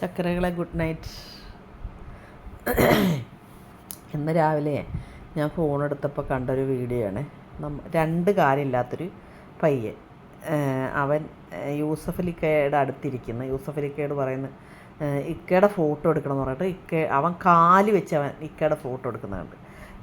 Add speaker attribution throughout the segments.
Speaker 1: ചക്കരകളെ good night. ഇന്ന് രാവിലെ ഞാൻ ഫോൺ എടുത്തപ്പോൾ കണ്ടൊരു വീഡിയോ ആണ്. രണ്ട് കാലില്ലാത്തൊരു പയ്യൻ. അവൻ യൂസഫലിക്കയുടെ അടുത്തിരിക്കുന്ന. യൂസഫ് പറയുന്ന ഇക്കയുടെ ഫോട്ടോ എടുക്കണം എന്ന് പറഞ്ഞിട്ട് ഇക്ക അവൻ കാൽ വെച്ച് അവൻ ഇക്കയുടെ ഫോട്ടോ എടുക്കുന്നുണ്ട്.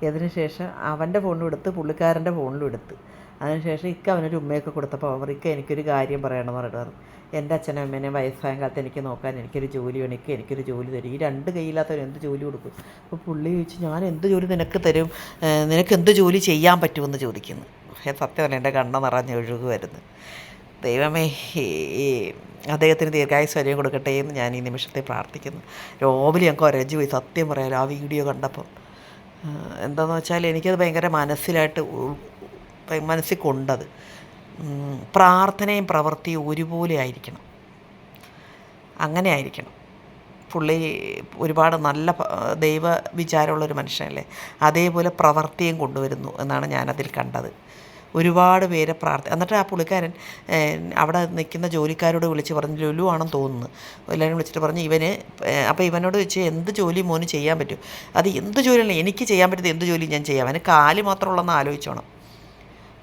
Speaker 1: അതിനുശേഷം ശേഷം അവന്റെ ഫോണിലും എടുത്ത് പുള്ളിക്കാരന്റെ ഫോണിലും എടുത്ത്. അതിനുശേഷം ഇക്ക അവനൊരു ഉമ്മയൊക്കെ കൊടുത്തപ്പോൾ അവൻ ഇക്ക എനിക്കൊരു കാര്യം പറയണമെന്ന് പറഞ്ഞിട്ട് പറഞ്ഞു. എന്റെ അച്ഛനും അമ്മേനെ വയസ്സായ കാലത്ത് എനിക്ക് നോക്കാൻ എനിക്കൊരു ജോലി വേണം എനിക്ക് എനിക്കൊരു ജോലി തരും. ഈ രണ്ട് കയ്യില്ലാത്തവർ എന്ത് ജോലി കൊടുക്കും? അപ്പോൾ പുള്ളി ചോദിച്ചു ഞാൻ എന്ത് ജോലി നിനക്ക് തരും? നിനക്ക് എന്ത് ജോലി ചെയ്യാൻ പറ്റുമെന്ന് ചോദിക്കുന്നു. സത്യം പറഞ്ഞാൽ എന്റെ കണ്ണ നിറഞ്ഞ് ഒഴുകുമായിരുന്നു ദൈവമേ ഈ അദ്ദേഹത്തിന് ദീർഘായുസ്വര്യം കൊടുക്കട്ടെ എന്ന് ഞാൻ ഈ നിമിഷത്തെ പ്രാർത്ഥിക്കുന്നു. രാവിലെ ഞങ്ങൾക്ക് ഒരജു പോയി സത്യം പറയാലോ ആ വീഡിയോ കണ്ടപ്പോൾ. എന്താണെന്ന് വെച്ചാൽ എനിക്കത് ഭയങ്കര മനസ്സിലായിട്ട് മനസ്സിൽ കൊണ്ടത്. പ്രാർത്ഥനയും പ്രവൃത്തിയും ഒരുപോലെ ആയിരിക്കണം. അങ്ങനെ ആയിരിക്കണം. പുള്ളി ഒരുപാട് നല്ല ദൈവ വിചാരമുള്ളൊരു മനുഷ്യനല്ലേ. അതേപോലെ പ്രവൃത്തിയും കൊണ്ടുവരുന്നു എന്നാണ് ഞാനതിൽ കണ്ടത്. ഒരുപാട് പേരെ പ്രാർത്ഥി എന്നിട്ട് ആ പുള്ളിക്കാരൻ അവിടെ നിൽക്കുന്ന ജോലിക്കാരോട് വിളിച്ച് പറഞ്ഞു ലുലു ആണെന്ന് തോന്നുന്നു. എല്ലാവരും വിളിച്ചിട്ട് പറഞ്ഞു ഇവന് അപ്പോൾ ഇവനോട് വെച്ച് എന്ത് ജോലി മോന് ചെയ്യാൻ പറ്റും? അത് എന്ത് ജോലിയല്ല എനിക്ക് ചെയ്യാൻ പറ്റുന്നത് എന്ത് ജോലി ഞാൻ ചെയ്യാം. അവന് കാൽ മാത്രമുള്ളതെന്ന് ആലോചിച്ചോണം.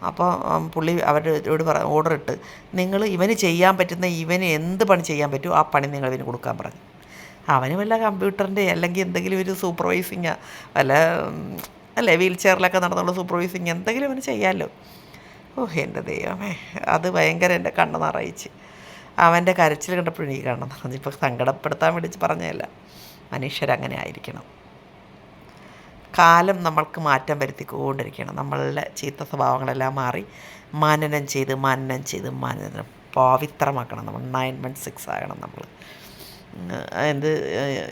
Speaker 1: അപ്പോൾ പുള്ളി അവരോട് പറ ഓർഡർ ഇട്ട് നിങ്ങൾ ഇവന് ചെയ്യാൻ പറ്റുന്ന ഇവന് എന്ത് പണി ചെയ്യാൻ പറ്റുമോ ആ പണി നിങ്ങൾ ഇവന് കൊടുക്കാൻ പറഞ്ഞു. അവന് വല്ല കമ്പ്യൂട്ടറിന്റെ അല്ലെങ്കിൽ എന്തെങ്കിലും ഒരു സൂപ്പർവൈസിങ് വല്ല അല്ലേ വീൽ ചെയറിലൊക്കെ നടന്നുള്ള സൂപ്പർവൈസിങ് എന്തെങ്കിലും അവന് ചെയ്യാമല്ലോ. ഓ എന്റെ ദൈവമേ. അത് ഭയങ്കര എന്റെ കണ്ണ് നിറയിച്ച്. അവന്റെ കരച്ചിൽ കണ്ടപ്പോഴും എനിക്ക് കണ്ണ് നിറഞ്ഞു. ഇപ്പോൾ സങ്കടപ്പെടുത്താൻ വേണ്ടി പറഞ്ഞതല്ല. മനുഷ്യരങ്ങനെ ആയിരിക്കണം. കാലം നമ്മൾക്ക് മാറ്റം വരുത്തിക്കൊണ്ടിരിക്കണം. നമ്മളുടെ ചീത്ത സ്വഭാവങ്ങളെല്ലാം മാറി മനനം ചെയ്ത് മനനം ചെയ്ത് മനനം പവിത്രമാക്കണം നമ്മൾ. നയൻ വൺ സിക്സ് ആകണം നമ്മൾ. എന്ത്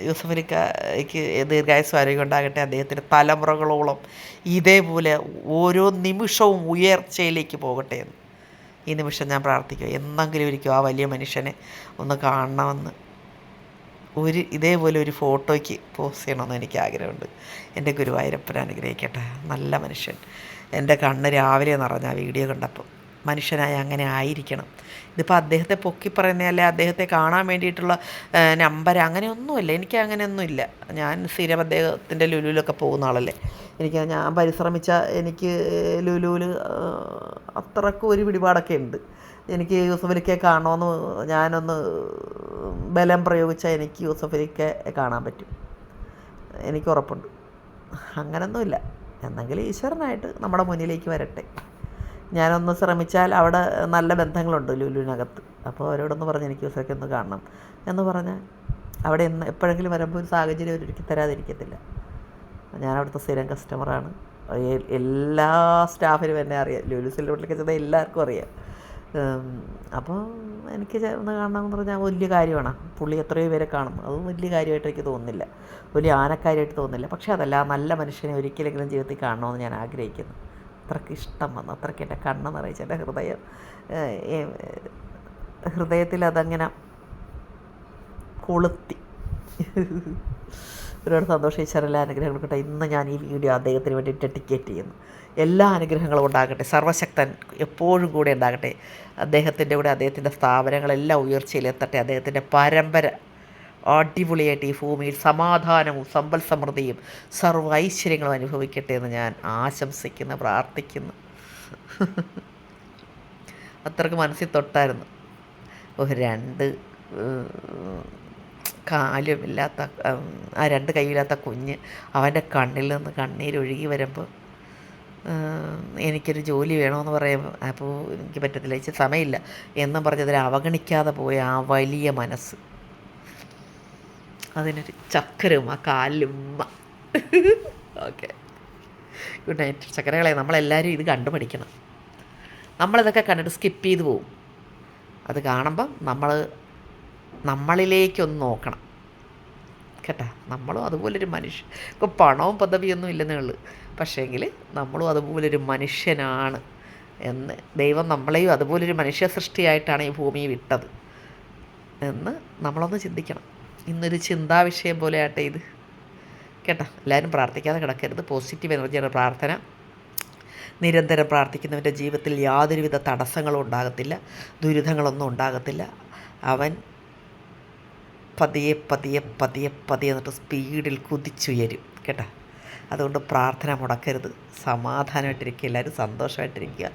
Speaker 1: യൂസഫലിക്കയ്ക്ക് ദീർഘായുസ് ആരോഗ്യം ഉണ്ടാകട്ടെ അദ്ദേഹത്തിന്റെ തലമുറകളോളം ഇതേപോലെ ഓരോ നിമിഷവും ഉയർച്ചയിലേക്ക് പോകട്ടെ എന്ന്. ഈ നിമിഷം ഞാൻ പ്രാർത്ഥിക്കുക. എന്നെങ്കിലും ഒരിക്കും ആ വലിയ മനുഷ്യനെ ഒന്ന് കാണണമെന്ന്. ഒരു ഇതേപോലെ ഒരു ഫോട്ടോയ്ക്ക് പോസ്റ്റ് ചെയ്യണമെന്ന് എനിക്ക് ആഗ്രഹമുണ്ട്. എന്റെ ഗുരുവായൂരപ്പൻ അനുഗ്രഹിക്കട്ടെ. നല്ല മനുഷ്യൻ. എന്റെ കണ്ണ് രാവിലെ നിറഞ്ഞ ആ വീഡിയോ കണ്ടപ്പോൾ. മനുഷ്യനായി അങ്ങനെ ആയിരിക്കണം. ഇതിപ്പോൾ അദ്ദേഹത്തെ പൊക്കി പറയുന്നതല്ല അദ്ദേഹത്തെ കാണാൻ വേണ്ടിയിട്ടുള്ള നമ്പർ അങ്ങനെയൊന്നുമില്ല എനിക്ക് അങ്ങനെയൊന്നുമില്ല ഞാൻ സ്ഥിരം അദ്ദേഹത്തിന്റെ ലുലുവിലൊക്കെ പോകുന്ന ആളല്ലേ. എനിക്ക് ഞാൻ പരിശ്രമിച്ച എനിക്ക് ലുലുവിൽ അത്രക്കും ഒരു പിടിപാടൊക്കെ ഉണ്ട്. എനിക്ക് യൂസഫലിക്കെ കാണണമെന്ന് ഞാനൊന്ന് ബലം പ്രയോഗിച്ചാൽ എനിക്ക് യൂസഫലിക്കെ കാണാൻ പറ്റും. എനിക്ക് ഉറപ്പുണ്ട്. അങ്ങനൊന്നുമില്ല. എന്നെങ്കിൽ ഈശ്വരനായിട്ട് നമ്മുടെ മുന്നിലേക്ക് വരട്ടെ. ഞാനൊന്ന് ശ്രമിച്ചാൽ അവിടെ നല്ല ബന്ധങ്ങളുണ്ട് ലുലുവിനകത്ത്. അപ്പോൾ അവരോടൊന്ന് പറഞ്ഞ് എനിക്ക് ദിവസമൊക്കെ ഒന്ന് കാണണം എന്ന് പറഞ്ഞാൽ അവിടെ എന്ന് എപ്പോഴെങ്കിലും വരുമ്പോൾ ഒരു സാഹചര്യം ഒരുക്കി തരാതിരിക്കത്തില്ല. ഞാൻ അവിടുത്തെ സ്ഥിരം കസ്റ്റമറാണ്. എല്ലാ സ്റ്റാഫിനും എന്നെ അറിയാം. ലുലു സിൽവറിലേക്ക് ചെന്നാൽ എല്ലാവർക്കും അറിയാം. അപ്പോൾ എനിക്ക് ഒന്ന് കാണണമെന്ന് പറഞ്ഞാൽ വലിയ കാര്യമാണ്. പുള്ളി എത്രയോ പേരെ കാണും അതും വലിയ കാര്യമായിട്ട് എനിക്ക് തോന്നുന്നില്ല. വലിയ ആനക്കാര്യമായിട്ട് തോന്നുന്നില്ല. പക്ഷേ അതല്ല നല്ല മനുഷ്യനെ ഒരിക്കലെങ്കിലും ജീവിതത്തിൽ കാണണമെന്ന് ഞാൻ ആഗ്രഹിക്കുന്നു. അത്രയ്ക്ക് ഇഷ്ടം വന്നു. അത്രയ്ക്ക് എന്റെ കണ്ണ് നിറയിച്ച് എന്റെ ഹൃദയം ഹൃദയത്തിൽ അതങ്ങനെ കൊളുത്തി. ഒരുപാട് സന്തോഷം ഈശ്വരെല്ലാ അനുഗ്രഹങ്ങളും കിട്ടെ. ഇന്ന് ഞാൻ ഈ വീഡിയോ അദ്ദേഹത്തിന് വേണ്ടി ഡെഡിക്കേറ്റ് ചെയ്യുന്നു. എല്ലാ അനുഗ്രഹങ്ങളും ഉണ്ടാകട്ടെ. സർവശക്തൻ എപ്പോഴും കൂടെ ഉണ്ടാകട്ടെ. അദ്ദേഹത്തിന്റെ കൂടെ അദ്ദേഹത്തിന്റെ സ്ഥാപനങ്ങളെല്ലാം ഉയർച്ചയിലെത്തട്ടെ അദ്ദേഹത്തിന്റെ പരമ്പര അടിപൊളിയായിട്ട് ഈ ഭൂമിയിൽ സമാധാനവും സമ്പൽ സമൃദ്ധിയും സർവ ഐശ്വര്യങ്ങളും അനുഭവിക്കട്ടെ എന്ന് ഞാൻ ആശംസിക്കുന്നു പ്രാർത്ഥിക്കുന്നു. അത്രയ്ക്ക് മനസ്സിൽ തൊട്ടായിരുന്നു. ഒരു രണ്ട് കാലുമില്ലാത്ത ആ രണ്ട് കൈയില്ലാത്ത കുഞ്ഞ് അവന്റെ കണ്ണിൽ നിന്ന് കണ്ണീരൊഴുകി വരുമ്പോൾ എനിക്കൊരു ജോലി വേണമെന്ന് പറയുമ്പോൾ അപ്പോൾ എനിക്ക് പറ്റത്തില്ല ഇച്ചിരി സമയമില്ല എന്നും പറഞ്ഞതിൽ അവഗണിക്കാതെ പോയ ആ വലിയ മനസ്സ്. അതിനൊരു ചക്കരും ആ കാലുമ്മ ഓക്കെ. ഗുഡ് നൈറ്റ് ചക്കരകളെ നമ്മളെല്ലാവരും ഇത് കണ്ടു പഠിക്കണം നമ്മളിതൊക്കെ കണ്ടിട്ട് സ്കിപ്പ് ചെയ്ത് പോവും. അത് കാണുമ്പം നമ്മൾ നമ്മളിലേക്കൊന്ന് നോക്കണം. കേട്ടാ? നമ്മളും അതുപോലൊരു മനുഷ്യൻ ഇപ്പോൾ പണവും പദവിയൊന്നും ഇല്ലെന്നേ ഉള്ളൂ. പക്ഷേങ്കിൽ നമ്മളും അതുപോലൊരു മനുഷ്യനാണ് എന്ന് ദൈവം നമ്മളെയും അതുപോലൊരു മനുഷ്യ സൃഷ്ടിയായിട്ടാണ് ഈ ഭൂമി വിട്ടത് എന്ന് നമ്മളൊന്ന് ചിന്തിക്കണം. ഇന്നൊരു ചിന്താവിഷയം പോലെ ആട്ടെ ഇത്. കേട്ടോ എല്ലാവരും പ്രാർത്ഥിക്കാതെ കിടക്കരുത്. പോസിറ്റീവ് എനർജിയുടെ പ്രാർത്ഥന. നിരന്തരം പ്രാർത്ഥിക്കുന്നവന്റെ ജീവിതത്തിൽ യാതൊരുവിധ തടസ്സങ്ങളും ഉണ്ടാകത്തില്ല ദുരിതങ്ങളൊന്നും ഉണ്ടാകത്തില്ല. അവൻ പതിയെ പതിയെ പതിയെ പതിയെ എന്നിട്ട് സ്പീഡിൽ കുതിച്ചുയരും. കേട്ടോ അതുകൊണ്ട് പ്രാർത്ഥന മുടക്കരുത്. സമാധാനമായിട്ടിരിക്കുക എല്ലാവരും സന്തോഷമായിട്ടിരിക്കുക.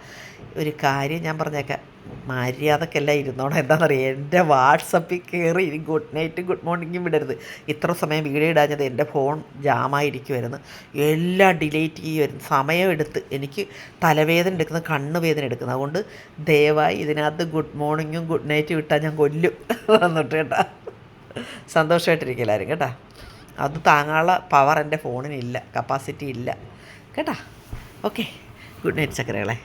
Speaker 1: ഒരു കാര്യം ഞാൻ പറഞ്ഞേക്കാം. മര്യാദക്കെല്ലാം ഇരുന്നോണം. എന്താണെന്നറിയാം എന്റെ വാട്സപ്പിൽ കയറി ഗുഡ് നൈറ്റും ഗുഡ് മോർണിംഗും വിടരുത്. ഇത്ര സമയം വീഡിയോ ഇടാഞ്ഞത് എന്റെ ഫോൺ ജാമായിരിക്കുമായിരുന്നു എല്ലാം ഡിലീറ്റ് ചെയ്യുമായിരുന്നു സമയമെടുത്ത് എനിക്ക് തലവേദന എടുക്കുന്ന കണ്ണ് വേദന എടുക്കുന്നത് അതുകൊണ്ട് ദയവായി ഇതിനകത്ത് ഗുഡ് മോർണിംഗും ഗുഡ് നൈറ്റും ഇട്ടാൽ ഞാൻ കൊല്ലും. വന്നിട്ട് കേട്ടോ. സന്തോഷമായിട്ടിരിക്കും എല്ലാവരും കേട്ടോ. അത് താങ്ങാനുള്ള പവർ എന്റെ ഫോണിനില്ല കപ്പാസിറ്റി ഇല്ല കേട്ടോ? Okay good night ചക്കരകളെ